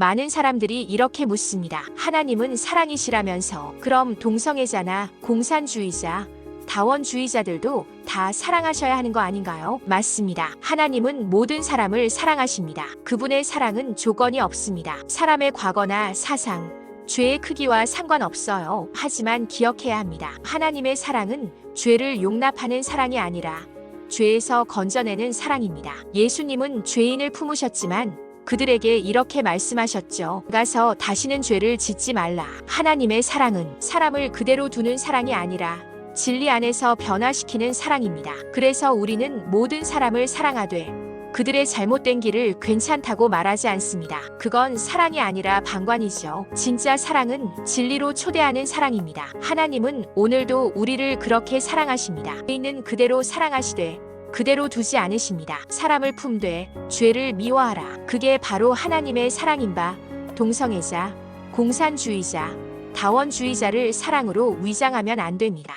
많은 사람들이 이렇게 묻습니다. 하나님은 사랑이시라면서 그럼 동성애자나 공산주의자, 다원주의자들도 다 사랑하셔야 하는 거 아닌가요? 맞습니다. 하나님은 모든 사람을 사랑하십니다. 그분의 사랑은 조건이 없습니다. 사람의 과거나 사상, 죄의 크기와 상관없어요. 하지만 기억해야 합니다. 하나님의 사랑은 죄를 용납하는 사랑이 아니라 죄에서 건져내는 사랑입니다. 예수님은 죄인을 품으셨지만 그들에게 이렇게 말씀하셨죠. 가서 다시는 죄를 짓지 말라. 하나님의 사랑은 사람을 그대로 두는 사랑이 아니라 진리 안에서 변화시키는 사랑입니다. 그래서 우리는 모든 사람을 사랑하되 그들의 잘못된 길을 괜찮다고 말하지 않습니다. 그건 사랑이 아니라 방관이죠. 진짜 사랑은 진리로 초대하는 사랑입니다. 하나님은 오늘도 우리를 그렇게 사랑하십니다. 있는 그대로 사랑하시되 그대로 두지 않으십니다. 사람을 품되 죄를 미워하라. 그게 바로 하나님의 사랑인 바 동성애자, 공산주의자, 다원주의자를 사랑으로 위장하면 안 됩니다.